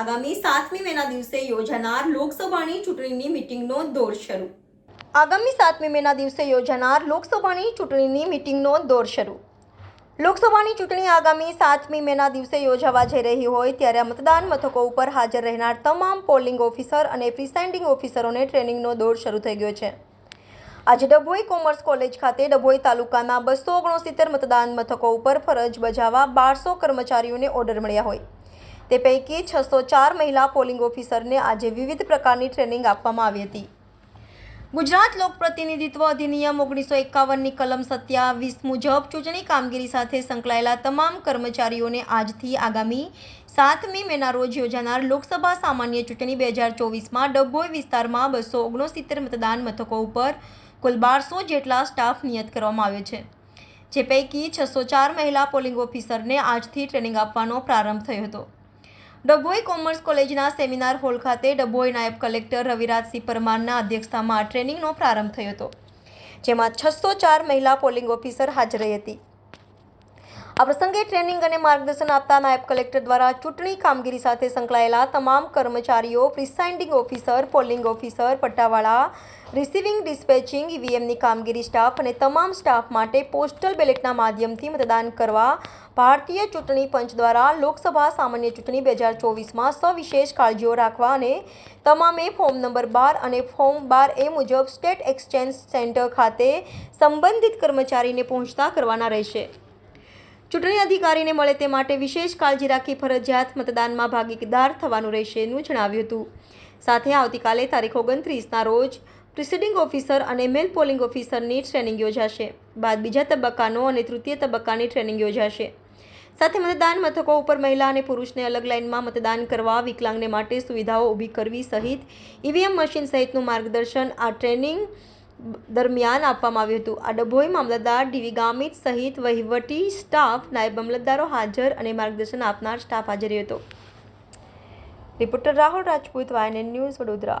આગામી સાતમી મેના દિવસે યોજાનાર લોકસભાની ચૂંટણીની મિટિંગનો દોર શરૂ. આગામી સાતમી મેના દિવસે યોજાનાર લોકસભાની ચૂંટણીની મિટિંગનો દોર શરૂ. લોકસભાની ચૂંટણી આગામી સાતમી મેના દિવસે યોજાવા જઈ રહી હોય ત્યારે મતદાન મથકો ઉપર હાજર રહેનાર તમામ પોલિંગ ઓફિસર અને પ્રિસાઇન્ડિંગ ઓફિસરોને ટ્રેનિંગનો દોર શરૂ થઈ ગયો છે. આજે ડભોઈ કોમર્સ કોલેજ ખાતે ડભોઈ તાલુકાના બસો ઓગણસિત્તેર મતદાન મથકો ઉપર ફરજ બજાવવા બારસો કર્મચારીઓને ઓર્ડર મળ્યા હોય. તે પૈકી છસો ચાર મહિલા પોલિંગ ઓફિસરને આજે વિવિધ પ્રકારની ટ્રેનિંગ આપવામાં આવી હતી. ગુજરાત લોક પ્રતિનિધિત્વ અધિનિયમ ઓગણીસો એકાવનની કલમ સત્યાવીસ મુજબ ચૂંટણી કામગીરી સાથે સંકળાયેલા તમામ કર્મચારીઓને આજથી આગામી સાતમી મેના રોજ યોજાનાર લોકસભા સામાન્ય ચૂંટણી બે હજાર ચોવીસમાં ડભોઈ વિસ્તારમાં બસો ઓગણસિત્તેર મતદાન મથકો ઉપર કુલ બારસો જેટલા સ્ટાફ નિયત કરવામાં આવ્યો છે, જે પૈકી છસો ચાર મહિલા પોલિંગ ઓફિસરને આજથી ટ્રેનિંગ આપવાનો પ્રારંભ થયો હતો. ડભોઈ કોમર્સ કોલેજના સેમિનાર હોલ ખાતે ડભોઈ નાયબ કલેક્ટર રવિરાજસિંહ પરમારના અધ્યક્ષતામાં ટ્રેનિંગનો પ્રારંભ થયો હતો, જેમાં છસો ચાર મહિલા પોલિંગ ઓફિસર હાજર રહી હતી. આ પ્રસંગે ટ્રેનિંગ અને માર્ગદર્શન આપતા નાયબ કલેક્ટર દ્વારા ચૂંટણી કામગીરી સાથે સંકળાયેલા તમામ કર્મચારીઓ, પ્રિસાઇન્ડિંગ ઓફિસર, પોલિંગ ઓફિસર પટ્ટાવાળા રિસીવિંગ ડિસ્પેચિંગ, ઈવીએમની કામગીરી સ્ટાફ અને તમામ સ્ટાફ માટે પોસ્ટલ બેલેટના માધ્યમથી મતદાન કરવા ભારતીય ચૂંટણી પંચ દ્વારા લોકસભા સામાન્ય ચૂંટણી બે હજાર ચોવીસમાં સવિશેષ કાળજીઓ રાખવા અને તમામે ફોર્મ નંબર બાર અને ફોર્મ બાર એ મુજબ સ્ટેટ એક્સચેન્જ સેન્ટર ખાતે સંબંધિત કર્મચારીને પહોંચતા કરવાના રહેશે. ચૂંટણી અધિકારીને મળે તે માટે વિશેષ કાળજી રાખી ફરજિયાત મતદાનમાં ભાગીદાર થવાનું રહેશેનું જણાવ્યું હતું. સાથે આવતીકાલે તારીખ ઓગણત્રીસના રોજ પ્રિસિડિંગ ઓફિસર અને મેલ પોલિંગ ઓફિસરની ટ્રેનિંગ યોજાશે. બાદ બીજા તબક્કાનો અને તૃતીય તબક્કાની ટ્રેનિંગ યોજાશે. સાથે મતદાન મથકો ઉપર મહિલા અને પુરુષને અલગ લાઇનમાં મતદાન કરવા વિકલાંગને માટે સુવિધાઓ ઊભી કરવી સહિત ઈવીએમ મશીન સહિતનું માર્ગદર્શન આ ટ્રેનિંગ દરમિયાન આપવામાં આવ્યું હતું. આ ડભોઈ મામલતદાર ડીવી ગામિત સહિત વહીવટી સ્ટાફ, નાયબ મામલતદારો હાજર અને માર્ગદર્શન આપનાર સ્ટાફ હાજર હતો. Reporter Rahul Rajput, YNN news Vadodara.